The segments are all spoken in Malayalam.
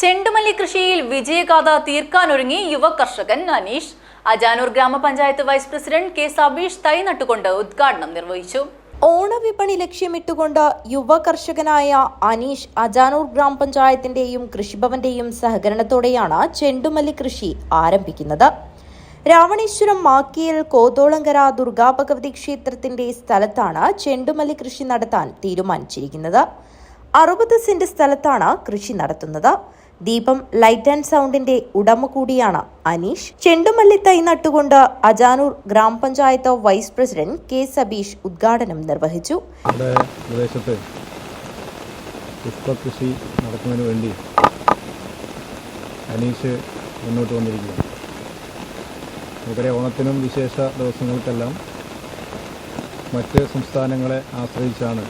ചെണ്ടുമല്ലി കൃഷിയിൽ വിജയഗാഥ തീർക്കാനൊരുങ്ങി യുവ കർഷകൻ അനീഷ്. അജാനൂർ ഗ്രാമപഞ്ചായത്ത് വൈസ് പ്രസിഡന്റ് കെ സബീഷ് തൈ നട്ടുകൊണ്ട് ഉദ്ഘാടനം നിർവഹിച്ചു. ഓണവിപണി ലക്ഷ്യമിട്ടുകൊണ്ട് യുവ കർഷകനായ അനീഷ് അജാനൂർ ഗ്രാമപഞ്ചായത്തിന്റെയും കൃഷിഭവന്റെയും സഹകരണത്തോടെയാണ് ചെണ്ടുമല്ലി കൃഷി ആരംഭിക്കുന്നത്. രാവണേശ്വരം മാക്കിയൽ കോതോളങ്കര ദുർഗാഭഗവതി ക്ഷേത്രത്തിന്റെ സ്ഥലത്താണ് ചെണ്ടുമല്ലി കൃഷി നടത്താൻ തീരുമാനിച്ചിരിക്കുന്നത്. അറുപത് സെന്റ് സ്ഥലത്താണ് കൃഷി നടത്തുന്നത്. ദീപം ലൈറ്റ് ആൻഡ് സൗണ്ടിന്റെ ഉടമ കൂടിയാണ് അനീഷ്. ചെണ്ടുമല്ലി തൈ നട്ടുകൊണ്ട് അജാനൂർ ഗ്രാമപഞ്ചായത്ത് വൈസ് പ്രസിഡന്റ് കെ സബീഷ് ഉദ്ഘാടനം നിർവഹിച്ചു. പുഷ്പകൃഷി നടത്തുന്നതിന് വേണ്ടി അനീഷ് മുന്നോട്ട് വന്നിരിക്കുന്നു ഇവരെ ഓണത്തിനും വിശേഷ ദിവസങ്ങൾക്കെല്ലാം മറ്റ് സംസ്ഥാനങ്ങളെ ആശ്രയിച്ചാണ്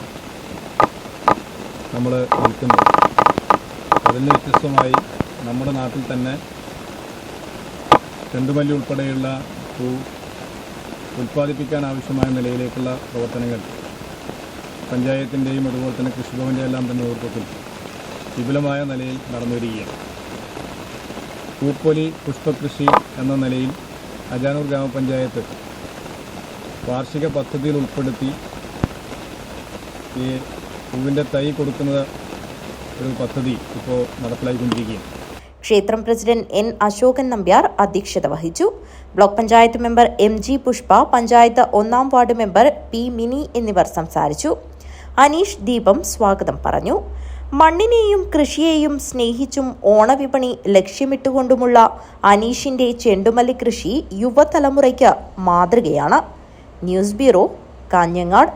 നമ്മൾ നിൽക്കുന്നത്. അതിൽ നിന്ന് വ്യത്യസ്തമായി നമ്മുടെ നാട്ടിൽ തന്നെ ചെണ്ടുമല്ലി ഉൾപ്പെടെയുള്ള പൂ ഉൽപ്പാദിപ്പിക്കാൻ ആവശ്യമായ നിലയിലേക്കുള്ള പ്രവർത്തനങ്ങൾ പഞ്ചായത്തിന്റെയും അതുപോലെ തന്നെ കൃഷിഭവന്റെ എല്ലാം തന്നെ നേതൃത്വത്തിൽ വിപുലമായ നിലയിൽ നടന്നുവരികയാണ്. പൂപ്പൊലി പുഷ്പകൃഷി എന്ന നിലയിൽ അജാനൂർ ഗ്രാമപഞ്ചായത്ത് വാർഷിക പദ്ധതിയിൽ ഉൾപ്പെടുത്തി ഈ പൂവിന്റെ തൈ കൊടുക്കുന്ന ഒരു പദ്ധതി ഇപ്പോൾ നടപ്പിലായിക്കൊണ്ടിരിക്കുകയാണ്. ക്ഷേത്രം പ്രസിഡന്റ് എൻ അശോകൻ നമ്പ്യാർ അധ്യക്ഷത വഹിച്ചു. Block panchayat member M G Pushpa panchayat ഒന്നാം വാർഡ് മെമ്പർ പി മിനി എന്നിവർ സംസാരിച്ചു. അനീഷ് ദീപം സ്വാഗതം പറഞ്ഞു. മണ്ണിനെയും കൃഷിയെയും സ്നേഹിച്ചും ഓണവിപണി ലക്ഷ്യമിട്ടുകൊണ്ടുമുള്ള അനീഷിന്റെ ചെണ്ടുമല്ലി കൃഷി യുവതലമുറയ്ക്ക് മാതൃകയാണ്. News bureau Kanhangad.